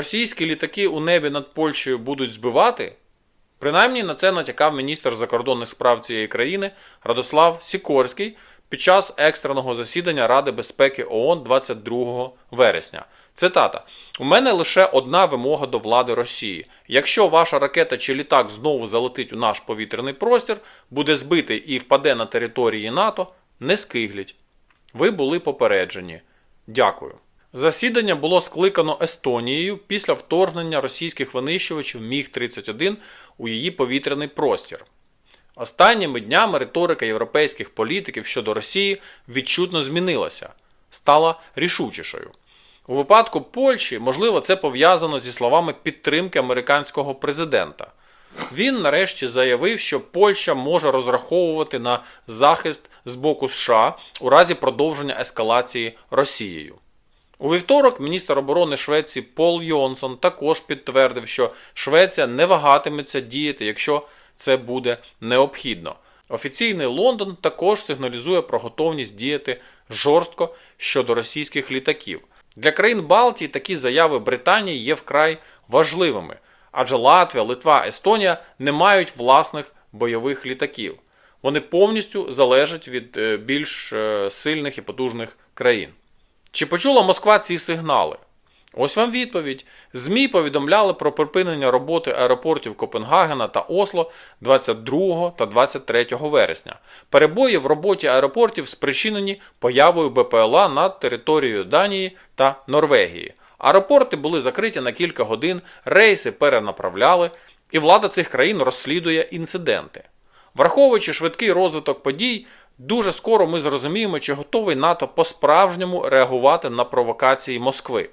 російські літаки у небі над Польщею будуть збивати? Принаймні на це натякав міністр закордонних справ цієї країни Радослав Сікорський під час екстреного засідання Ради безпеки ООН 22 вересня. Цитата: У мене лише одна вимога до влади Росії. Якщо ваша ракета чи літак знову залетить у наш повітряний простір, буде збитий і впаде на території НАТО, не скигліть. Ви були попереджені. Дякую. Засідання було скликано Естонією після вторгнення російських винищувачів Міг-31 у її повітряний простір. Останніми днями риторика європейських політиків щодо Росії відчутно змінилася, стала рішучішою. У випадку Польщі, можливо, це пов'язано зі словами підтримки американського президента. Він нарешті заявив, що Польща може розраховувати на захист з боку США у разі продовження ескалації Росією. У вівторок міністр оборони Швеції Пол Йонсон також підтвердив, що Швеція не вагатиметься діяти, якщо це буде необхідно. Офіційний Лондон також сигналізує про готовність діяти жорстко щодо російських літаків. Для країн Балтії такі заяви Британії є вкрай важливими, адже Латвія, Литва, Естонія не мають власних бойових літаків. Вони повністю залежать від е, більш е, сильних і потужних країн. Чи почула Москва ці сигнали? Ось вам відповідь. ЗМІ повідомляли про припинення роботи аеропортів Копенгагена та Осло 22 та 23 вересня. Перебої в роботі аеропортів спричинені появою БПЛА над територією Данії та Норвегії. Аеропорти були закриті на кілька годин, рейси перенаправляли, і влада цих країн розслідує інциденти. Враховуючи швидкий розвиток подій, дуже скоро ми зрозуміємо, чи готовий НАТО по-справжньому реагувати на провокації Москви.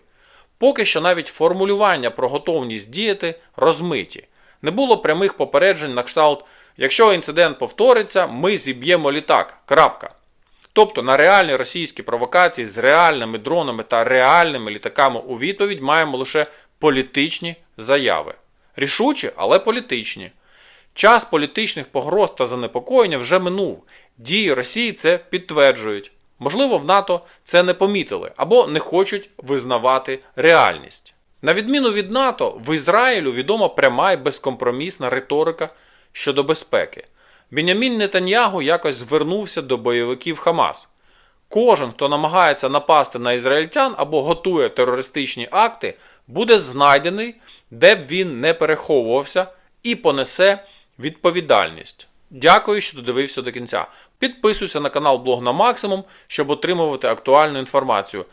Поки що навіть формулювання про готовність діяти розмиті. Не було прямих попереджень на кшталт, якщо інцидент повториться, ми зіб'ємо літак. Крапка. Тобто на реальні російські провокації з реальними дронами та реальними літаками у відповідь маємо лише політичні заяви. Рішучі, але політичні. Час політичних погроз та занепокоєння вже минув. Дії Росії це підтверджують. Можливо, в НАТО це не помітили або не хочуть визнавати реальність. На відміну від НАТО, в Ізраїлю відома пряма і безкомпромісна риторика щодо безпеки. Бенямін Нетаньягу якось звернувся до бойовиків Хамас. Кожен, хто намагається напасти на ізраїльтян або готує терористичні акти, буде знайдений, де б він не переховувався, і понесе відповідальність. Дякую, що додивився до кінця. Підписуйся на канал Блог на Максимум, щоб отримувати актуальну інформацію.